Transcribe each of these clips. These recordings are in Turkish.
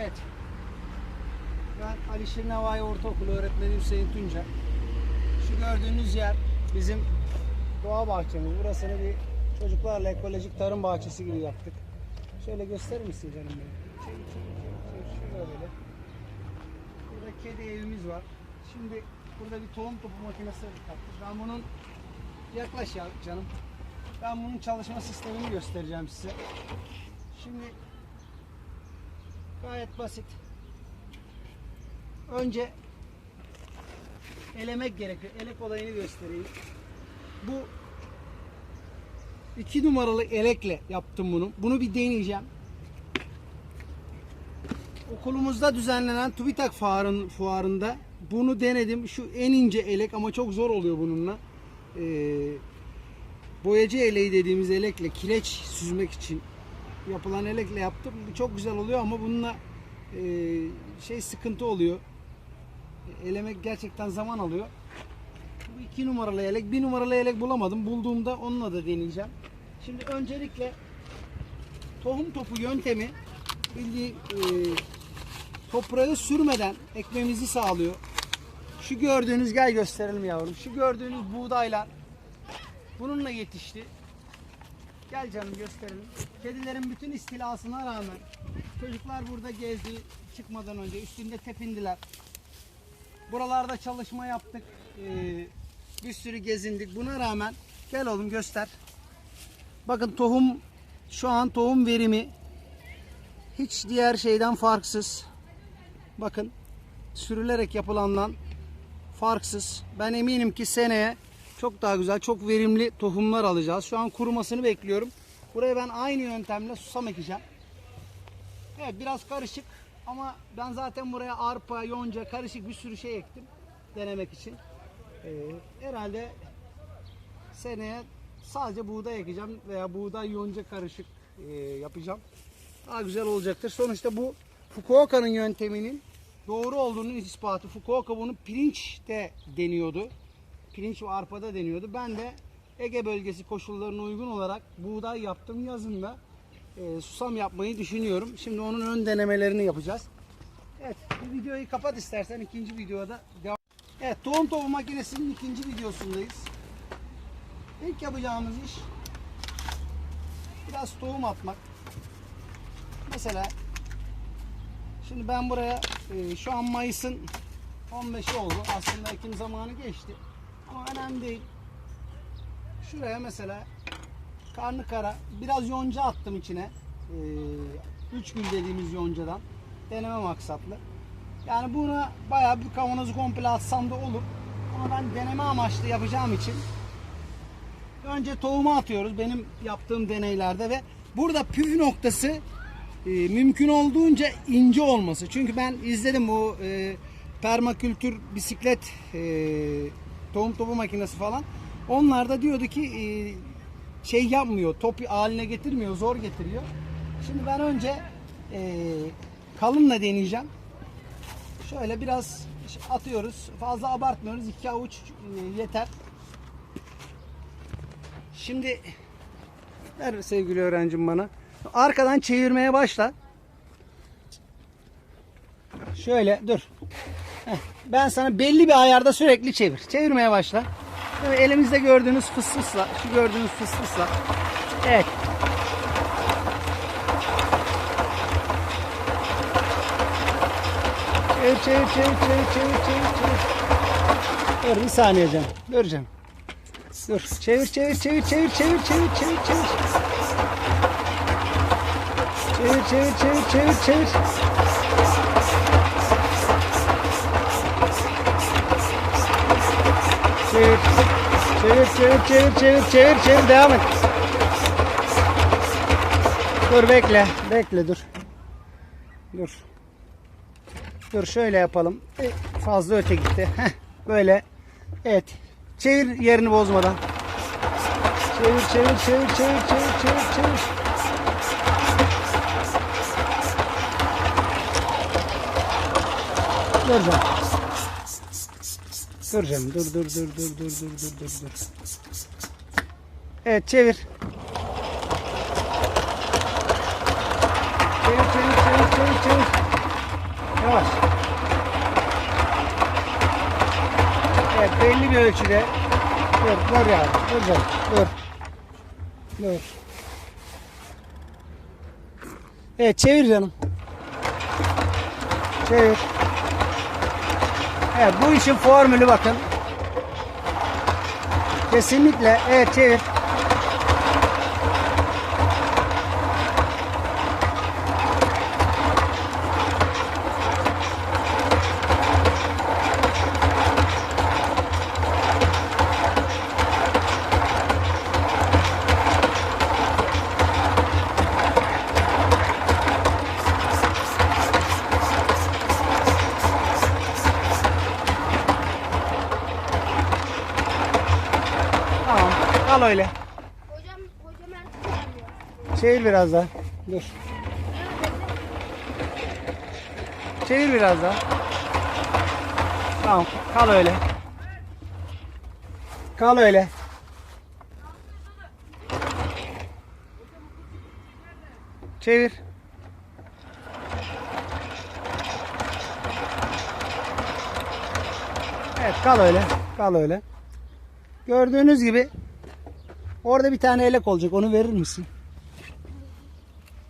Evet. Ben Ali Şirin Ortaokulu öğretmeni Hüseyin Tunca. Şu gördüğünüz yer bizim doğa bahçemiz. Burasını bir çocuklarla ekolojik tarım bahçesi gibi yaptık. Şöyle gösterir misin canım benim? Şöyle böyle. Burada kedi evimiz var. Şimdi burada bir tohum topu makinesi yaptık. Ben bunun yaklaş ya canım. Ben bunun çalışma sistemini göstereceğim size. Şimdi gayet basit. Önce elemek gerekiyor. Elek olayını göstereyim. Bu iki numaralı elekle yaptım bunu. Bunu bir deneyeceğim. Okulumuzda düzenlenen TÜBİTAK fuarın, fuarında bunu denedim. Şu en ince elek ama çok zor oluyor bununla. Ee, boyacı eleği dediğimiz elekle kireç süzmek için yapılan elekle yaptım. Bu çok güzel oluyor ama bununla e, şey sıkıntı oluyor. Elemek gerçekten zaman alıyor. Bu iki numaralı elek. Bir numaralı elek bulamadım. Bulduğumda onunla da deneyeceğim. Şimdi öncelikle tohum topu yöntemi bildiği e, toprağı sürmeden ekmemizi sağlıyor. Şu gördüğünüz gel gösterelim yavrum. Şu gördüğünüz buğdaylar bununla yetişti. Gel canım gösterelim. Kedilerin bütün istilasına rağmen çocuklar burada gezdi çıkmadan önce üstünde tepindiler. Buralarda çalışma yaptık. Ee, bir sürü gezindik. Buna rağmen gel oğlum göster. Bakın tohum şu an tohum verimi hiç diğer şeyden farksız. Bakın sürülerek yapılandan farksız. Ben eminim ki seneye çok daha güzel, çok verimli tohumlar alacağız. Şu an kurumasını bekliyorum. Buraya ben aynı yöntemle susam ekeceğim. Evet biraz karışık ama ben zaten buraya arpa, yonca, karışık bir sürü şey ektim denemek için. Ee, herhalde seneye sadece buğday ekeceğim veya buğday yonca karışık e, yapacağım. Daha güzel olacaktır. Sonuçta bu Fukuoka'nın yönteminin doğru olduğunun ispatı. Fukuoka bunu pirinçte deniyordu. Pirinç ve arpada deniyordu. Ben de Ege bölgesi koşullarına uygun olarak buğday yaptım yazında. e, susam yapmayı düşünüyorum. Şimdi onun ön denemelerini yapacağız. Evet, bu videoyu kapat istersen ikinci videoda devam. Evet, tohum topu makinesinin ikinci videosundayız. İlk yapacağımız iş biraz tohum atmak. Mesela şimdi ben buraya e, şu an Mayıs'ın 15'i oldu. Aslında ekim zamanı geçti. Ama önemli değil. Şuraya mesela karnı kara biraz yonca attım içine. 3 gül dediğimiz yoncadan. Deneme maksatlı. Yani buna bayağı bir kavanozu komple atsam da olur. Ama ben deneme amaçlı yapacağım için önce tohumu atıyoruz benim yaptığım deneylerde ve burada püf noktası e, mümkün olduğunca ince olması. Çünkü ben izledim bu e, permakültür bisiklet e, tohum topu makinesi falan. Onlar da diyordu ki e, şey yapmıyor, top haline getirmiyor, zor getiriyor. Şimdi ben önce e, kalınla deneyeceğim. Şöyle biraz atıyoruz. Fazla abartmıyoruz. İki avuç e, yeter. Şimdi ver sevgili öğrencim bana. Arkadan çevirmeye başla. Şöyle dur. Ben sana belli bir ayarda sürekli çevir. Çevirmeye başla. Evet, elimizde gördüğünüz fıssısla, şu gördüğünüz fıssısla. Evet. Çevir, çevir, çevir, çevir, çevir, çevir, çevir. Dur bir saniye canım. Dur canım. Dur. Çevir, çevir, çevir, çevir, çevir, çevir, çevir, çevir. Çevir, çevir, çevir, çevir, çevir. Çevir. Çevir, çevir, çevir, çevir, çevir, çevir. Devam et. Dur bekle. Bekle dur. Dur. Dur şöyle yapalım. E, Fazla öte gitti. Heh, böyle. Evet. Çevir yerini bozmadan. Çevir, çevir, çevir, çevir, çevir, çevir, çevir. Dur canım. Dur canım. Dur, dur, dur, dur, dur, dur, dur, dur, dur. Evet, çevir. Çevir, çevir, çevir, çevir, çevir. Yavaş. Evet belli bir ölçüde. Dur dur ya. Dur dur. Dur. Dur. Evet çevir canım. Çevir. Evet bu işin formülü bakın. Kesinlikle evet çevir. Tamam. Al öyle. Hocam, hocam artık. Çevir biraz daha. Dur. Çevir biraz daha. Tamam. Kal öyle. Kal öyle. Çevir. Evet kal öyle. Kal öyle. Gördüğünüz gibi orada bir tane elek olacak. Onu verir misin?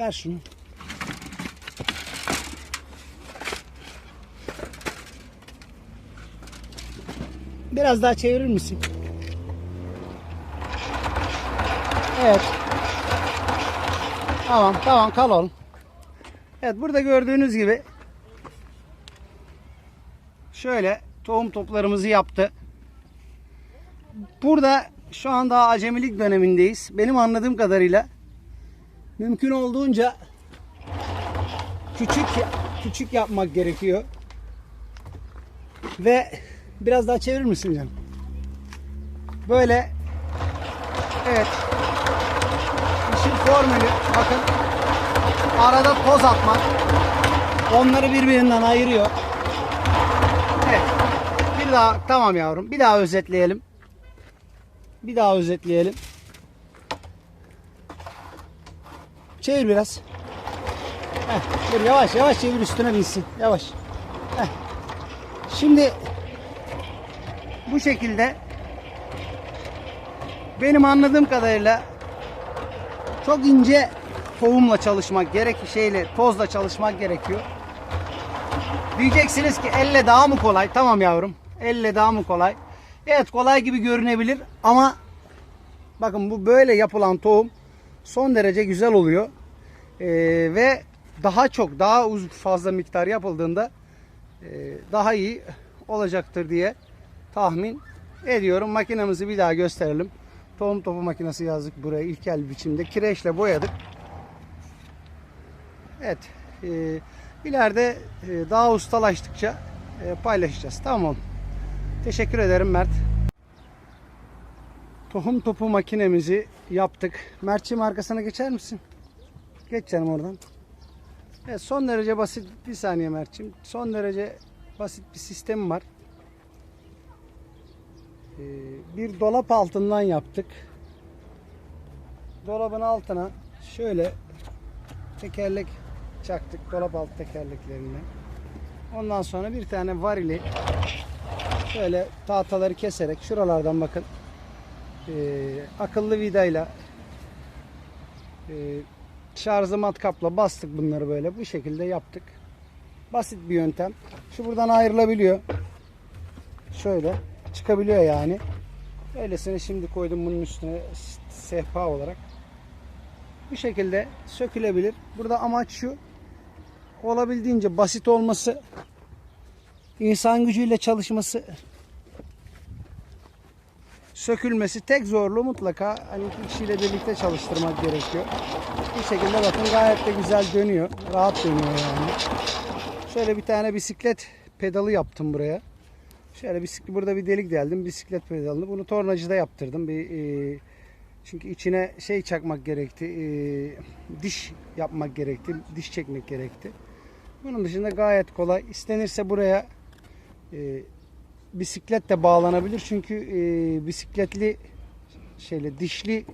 Ver şunu. Biraz daha çevirir misin? Evet. Tamam tamam kal oğlum. Evet burada gördüğünüz gibi şöyle tohum toplarımızı yaptı. Burada şu an daha acemilik dönemindeyiz. Benim anladığım kadarıyla mümkün olduğunca küçük küçük yapmak gerekiyor. Ve biraz daha çevirir misin canım? Böyle evet işin formülü bakın arada toz atmak onları birbirinden ayırıyor. Evet. Bir daha tamam yavrum. Bir daha özetleyelim. Bir daha özetleyelim. Çevir biraz. Heh, dur yavaş yavaş çevir üstüne binsin. Yavaş. Heh. Şimdi bu şekilde benim anladığım kadarıyla çok ince tohumla çalışmak gerek şeyle tozla çalışmak gerekiyor. Diyeceksiniz ki elle daha mı kolay? Tamam yavrum. Elle daha mı kolay? Evet kolay gibi görünebilir ama bakın bu böyle yapılan tohum son derece güzel oluyor. Ee, ve daha çok daha fazla miktar yapıldığında e, daha iyi olacaktır diye tahmin ediyorum. Makinemizi bir daha gösterelim. Tohum topu makinesi yazdık buraya ilkel biçimde. Kireçle boyadık. Evet. E, ileride e, daha ustalaştıkça e, paylaşacağız. Tamam. Teşekkür ederim Mert. Tohum topu makinemizi yaptık. Mert'ciğim arkasına geçer misin? Geç canım oradan. Evet, son derece basit bir saniye Mert'ciğim. Son derece basit bir sistem var. Ee, bir dolap altından yaptık. Dolabın altına şöyle tekerlek çaktık dolap alt tekerleklerine. Ondan sonra bir tane varili şöyle tahtaları keserek şuralardan bakın e, akıllı vidayla e, şarjı matkapla bastık bunları böyle bu şekilde yaptık. Basit bir yöntem. Şu buradan ayrılabiliyor. Şöyle çıkabiliyor yani. Öylesine şimdi koydum bunun üstüne sehpa olarak. Bu şekilde sökülebilir. Burada amaç şu. Olabildiğince basit olması, insan gücüyle çalışması, sökülmesi tek zorluğu mutlaka hani kişiyle birlikte çalıştırmak gerekiyor. Bu şekilde bakın gayet de güzel dönüyor. Rahat dönüyor yani. Şöyle bir tane bisiklet pedalı yaptım buraya. Şöyle bisiklet burada bir delik deldim bisiklet pedalını. Bunu tornacıda yaptırdım. Bir e, çünkü içine şey çakmak gerekti. e, diş yapmak gerekti. Diş çekmek gerekti. Bunun dışında gayet kolay. İstenirse buraya ee, bisiklet de bağlanabilir çünkü e, bisikletli şeyle dişli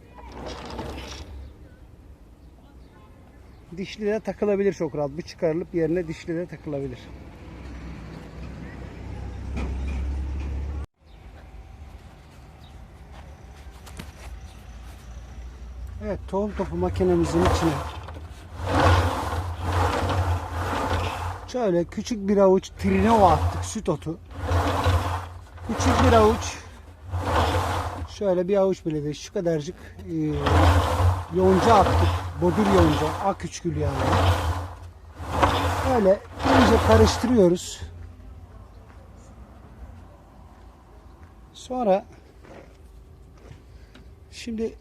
dişli de takılabilir çok rahat. Bu çıkarılıp yerine dişli de takılabilir. Evet tohum topu makinemizin içine şöyle küçük bir avuç trinova attık süt otu. Küçük bir avuç şöyle bir avuç bile değil şu kadarcık e, yonca attık. Bodur yonca. Ak üçgül yani. Böyle iyice karıştırıyoruz. Sonra şimdi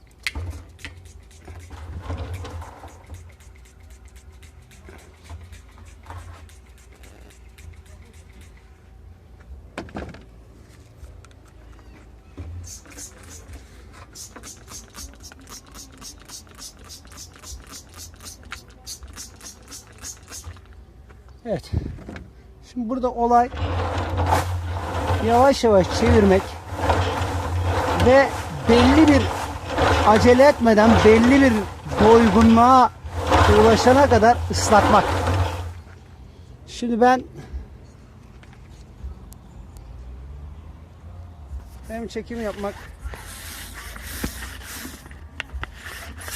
burada olay yavaş yavaş çevirmek ve belli bir acele etmeden belli bir doygunluğa ulaşana kadar ıslatmak. Şimdi ben hem çekim yapmak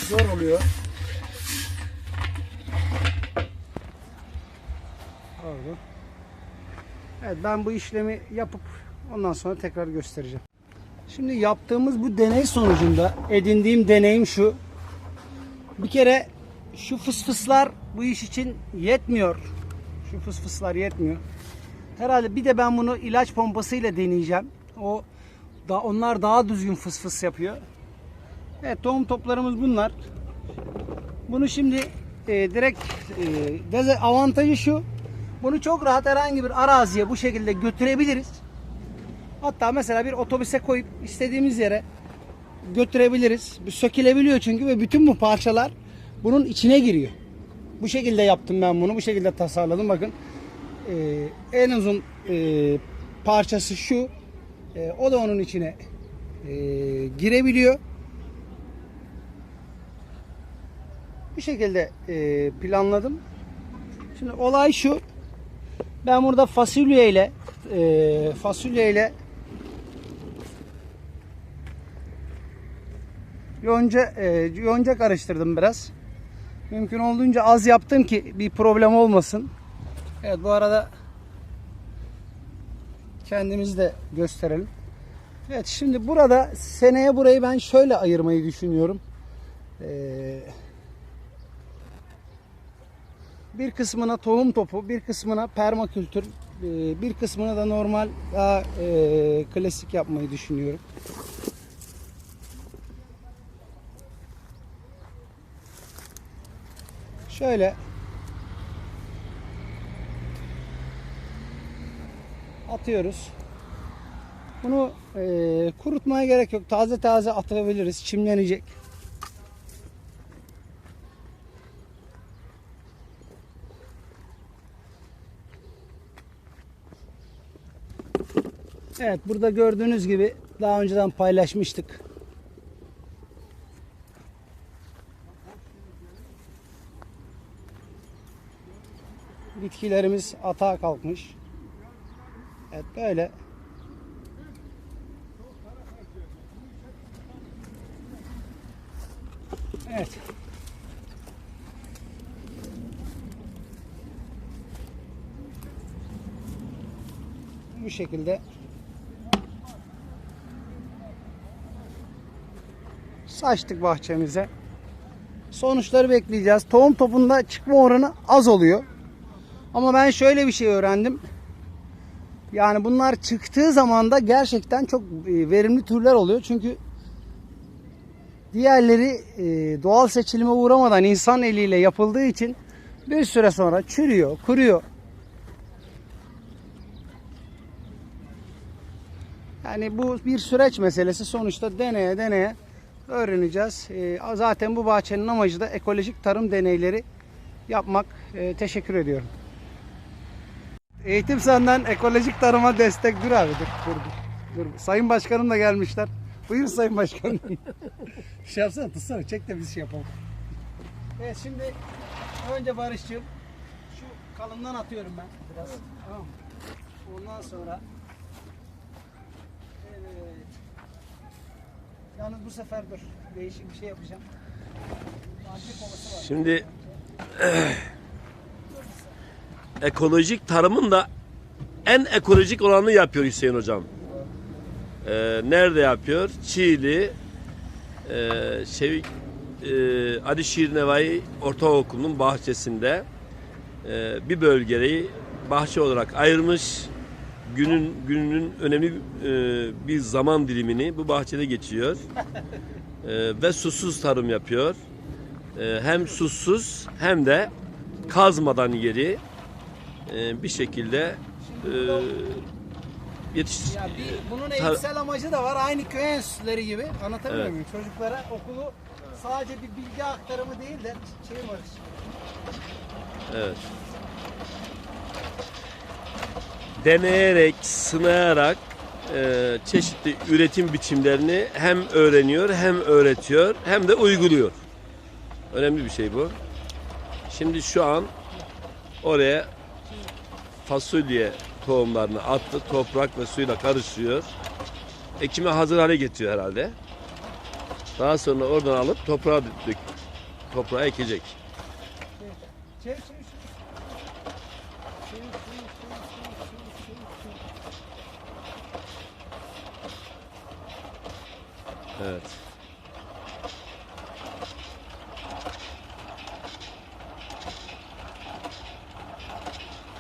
zor oluyor. Pardon. Evet ben bu işlemi yapıp ondan sonra tekrar göstereceğim. Şimdi yaptığımız bu deney sonucunda edindiğim deneyim şu. Bir kere şu fısfıslar bu iş için yetmiyor. Şu fısfıslar yetmiyor. Herhalde bir de ben bunu ilaç pompasıyla deneyeceğim. O da onlar daha düzgün fısfıs yapıyor. Evet tohum toplarımız bunlar. Bunu şimdi e, direkt e, avantajı şu. Bunu çok rahat herhangi bir araziye bu şekilde götürebiliriz. Hatta mesela bir otobüse koyup istediğimiz yere götürebiliriz. Sökülebiliyor çünkü ve bütün bu parçalar bunun içine giriyor. Bu şekilde yaptım ben bunu. Bu şekilde tasarladım. Bakın Ee, en uzun e, parçası şu. Ee, o da onun içine e, girebiliyor. Bu şekilde e, planladım. Şimdi olay şu. Ben burada fasulye ile e, fasulye ile yonca e, yonca karıştırdım biraz. Mümkün olduğunca az yaptım ki bir problem olmasın. Evet bu arada kendimizi de gösterelim. Evet şimdi burada seneye burayı ben şöyle ayırmayı düşünüyorum. Ee, bir kısmına tohum topu, bir kısmına permakültür, e, bir kısmına da normal daha e, klasik yapmayı düşünüyorum. Şöyle atıyoruz. Bunu e, kurutmaya gerek yok. Taze taze atabiliriz. Çimlenecek. Evet burada gördüğünüz gibi daha önceden paylaşmıştık. Bitkilerimiz atağa kalkmış. Evet böyle. Evet. Bu şekilde saçtık bahçemize. Sonuçları bekleyeceğiz. Tohum topunda çıkma oranı az oluyor. Ama ben şöyle bir şey öğrendim. Yani bunlar çıktığı zaman da gerçekten çok e, verimli türler oluyor. Çünkü diğerleri e, doğal seçilime uğramadan insan eliyle yapıldığı için bir süre sonra çürüyor, kuruyor. Yani bu bir süreç meselesi. Sonuçta deneye deneye öğreneceğiz. E, zaten bu bahçenin amacı da ekolojik tarım deneyleri yapmak. E, teşekkür ediyorum. Eğitim senden ekolojik tarıma destek dur abi dur, dur, dur. dur. Sayın Başkanım da gelmişler. Buyur Sayın Başkanım. şey yapsana tutsana çek de biz şey yapalım. Evet şimdi önce Barış'cığım şu kalından atıyorum ben biraz. Tamam mı? Ondan sonra Yalnız bu sefer dur. Değişik bir şey yapacağım. Şimdi ekolojik tarımın da en ekolojik olanını yapıyor Hüseyin hocam. Ee, nerede yapıyor? Çiğli e, şey, e, Ali Şiir Nevai Ortaokulu'nun bahçesinde e, bir bölgeyi bahçe olarak ayırmış. Günün gününün önemli e, bir zaman dilimini bu bahçede geçiyor. E, ve susuz tarım yapıyor. E, hem susuz hem de kazmadan yeri e, bir şekilde e, yetiştir. Ya bir, bunun Tar- eğitsel amacı da var. Aynı köy enstitüleri gibi. Anlatabiliyor Evet. muyum? Çocuklara okulu sadece bir bilgi aktarımı değil de şey var. Evet. Deneyerek, sınayarak e, çeşitli üretim biçimlerini hem öğreniyor, hem öğretiyor, hem de uyguluyor. Önemli bir şey bu. Şimdi şu an oraya fasulye tohumlarını attı. Toprak ve suyla karıştırıyor. Ekime hazır hale getiriyor herhalde. Daha sonra oradan alıp toprağa dök, toprağa ekecek. Şey, şey, şey, şey, şey, şey. Evet.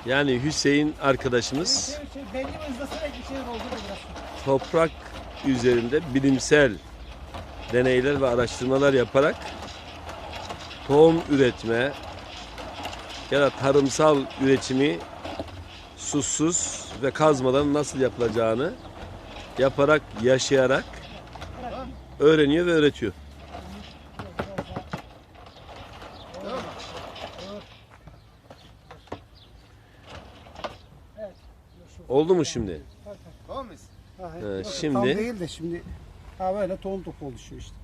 Yani Hüseyin arkadaşımız Şey, şey, belli bir hızda sürekli oldu da biraz. toprak üzerinde bilimsel deneyler ve araştırmalar yaparak tohum üretme ya da tarımsal üretimi susuz ve kazmadan nasıl yapılacağını yaparak, yaşayarak öğreniyor ve öğretiyor. Oldu mu şimdi? Tamam mıyız? Ha, bakın, şimdi- Tam değil de şimdi ha böyle tohum topu oluşuyor işte.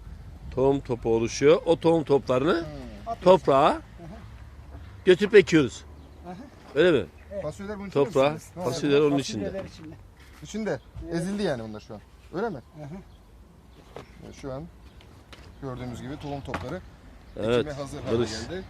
Tohum topu oluşuyor. O tohum toplarını toprağa götürüp ekiyoruz. Öyle mi? Fasulyeler bunun içinde Toprağa, fasulyeler onun içinde. Fasulyeler içinde. İçinde. Ezildi yani onlar şu an. Öyle mi? Şu an gördüğümüz gibi tohum topları Evet. ekime hazır hale geldi.